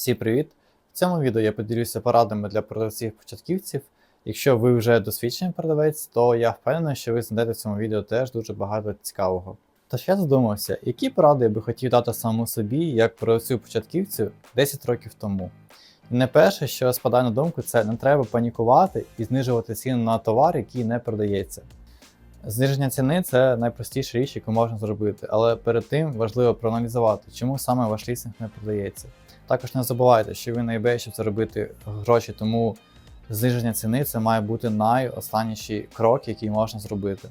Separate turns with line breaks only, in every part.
Всім привіт! В цьому відео я поділюся порадами для продавців-початківців. Якщо ви вже досвідчений продавець, то я впевнений, що ви знайдете в цьому відео теж дуже багато цікавого. Тож я задумався, які поради я би хотів дати самому собі як продавцю-початківцю 10 років тому. І не перше, що спадає на думку, це не треба панікувати і знижувати ціну на товар, який не продається. Зниження ціни це найпростіша річ, яку можна зробити, але перед тим важливо проаналізувати, чому саме ваш лістинг не продається. Також не забувайте, що ви на eBay, щоб заробити гроші, тому зниження ціни це має бути найостанніший крок, який можна зробити.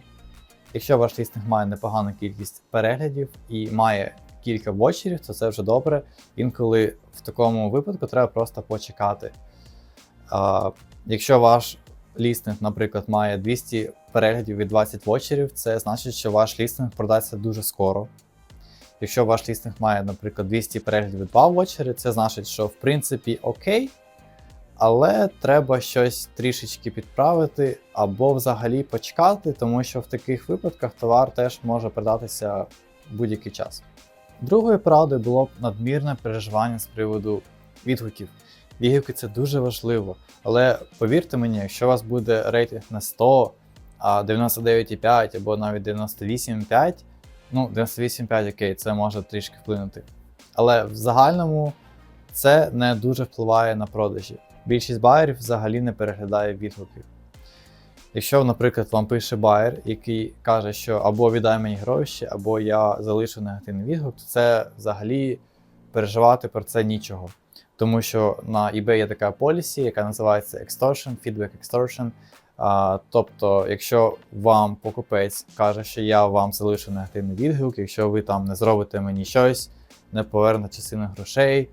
Якщо ваш лістинг має непогану кількість переглядів і має кілька вочерів, то це вже добре. Інколи в такому випадку треба просто почекати. Якщо ваш лістинг, наприклад, має 200 переглядів від 20 вочерів, це значить, що ваш лістинг продасться дуже скоро. Якщо ваш лістинг має, наприклад, 200 переглядів від 2 вочери, це значить, що в принципі окей, але треба щось трішечки підправити або взагалі почекати, тому що в таких випадках товар теж може продатися будь-який час. Другою порадою було б надмірне переживання з приводу відгуків. Відгуки це дуже важливо, але повірте мені, якщо у вас буде рейтинг на 100, а 99,5 або навіть 98,5, ну 98,5 окей, це може трішки вплинути. Але в загальному це не дуже впливає на продажі. Більшість байерів взагалі не переглядає відгуків. Якщо, наприклад, вам пише байер, який каже, що або віддай мені гроші, або я залишу негативний відгук, то це взагалі переживати про це нічого. Тому що на eBay є така полісі, яка називається extortion, feedback extortion. А, тобто, якщо вам покупець каже, що я вам залишу негативний відгук, якщо ви там не зробите мені щось, не повернете частину грошей,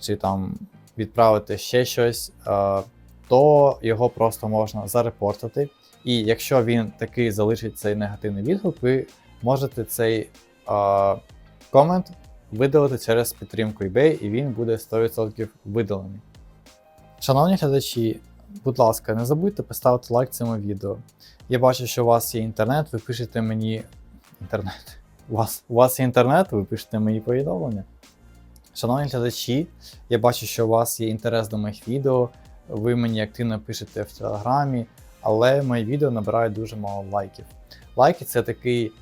чи там відправите ще щось, а, то його просто можна зарепортити. І якщо він таки залишить цей негативний відгук, ви можете цей а, комент видалити через підтримку eBay, і він буде 100% видалений. Шановні глядачі, будь ласка, не забудьте поставити лайк цьому відео. Я бачу, що у вас є інтернет, ви пишете мені. Інтернет. У вас, у вас є інтернет, ви пишете мені повідомлення. Шановні глядачі, я бачу, що у вас є інтерес до моїх відео, ви мені активно пишете в телеграмі, але мої відео набирають дуже мало лайків. Лайки це такий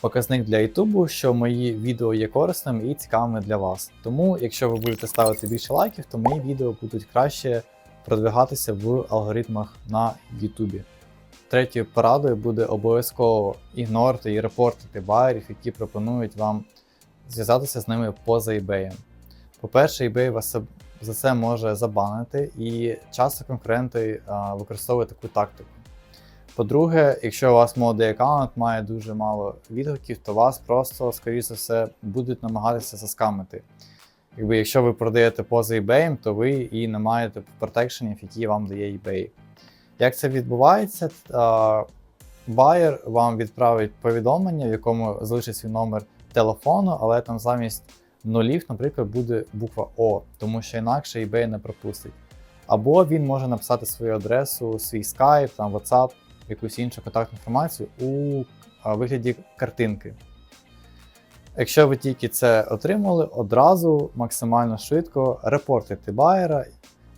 показник для Ютубу, що мої відео є корисними і цікавими для вас. Тому, якщо ви будете ставити більше лайків, то мої відео будуть краще продвигатися в алгоритмах на Ютубі. Третьою порадою буде обов'язково ігнорити і репортити байерів, які пропонують вам зв'язатися з ними поза eBay. По-перше, eBay вас за це може забанити, і часто конкуренти використовують таку тактику. По-друге, якщо у вас молодий аккаунт має дуже мало відгуків, то вас просто, скоріше за все, будуть намагатися заскамити. Якби якщо ви продаєте поза eBay, то ви і не маєте протекшенів, які вам дає eBay. Як це відбувається? Байер вам відправить повідомлення, в якому залишить свій номер телефону, але там замість нулів, наприклад, буде буква О, тому що інакше eBay не пропустить. Або він може написати свою адресу, свій Skype, там WhatsApp, якусь іншу контактну інформацію у вигляді картинки. Якщо ви тільки це отримали, одразу максимально швидко репортуйте байера,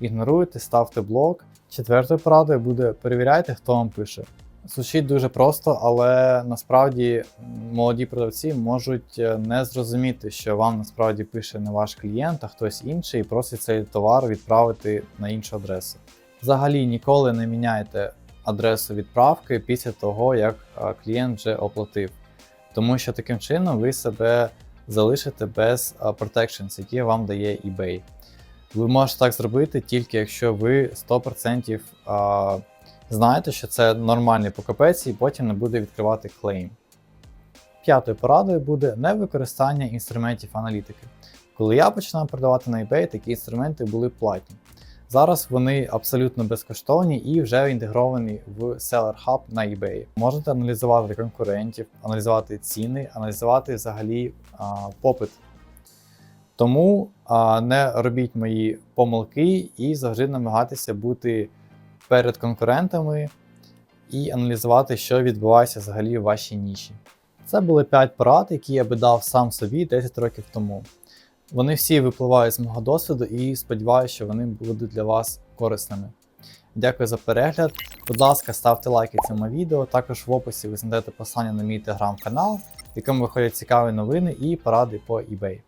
ігноруйте, ставте блок. Четвертою порадою буде перевіряйте, хто вам пише. Звучить дуже просто, але насправді молоді продавці можуть е, не зрозуміти, що вам насправді пише не ваш клієнт, а хтось інший і просить цей товар відправити на іншу адресу. Взагалі ніколи не міняйте адресу відправки після того, як клієнт вже оплатив. Тому що таким чином ви себе залишите без protections, які вам дає eBay. Ви можете так зробити тільки якщо ви 100% знаєте, що це нормальний покупець і потім не буде відкривати клейм. П'ятою порадою буде невикористання інструментів аналітики. Коли я починав продавати на eBay, такі інструменти були платні. Зараз вони абсолютно безкоштовні і вже інтегровані в Seller Hub на eBay. Можете аналізувати конкурентів, аналізувати ціни, аналізувати взагалі а, попит. Тому а, не робіть мої помилки і завжди намагайтеся бути перед конкурентами і аналізувати, що відбувається взагалі в вашій ніші. Це були 5 порад, які я би дав сам собі 10 років тому. Вони всі випливають з мого досвіду і сподіваюся, що вони будуть для вас корисними. Дякую за перегляд. Будь ласка, ставте лайки цьому відео. Також в описі ви знайдете посилання на мій телеграм-канал, в якому виходять цікаві новини і поради по eBay.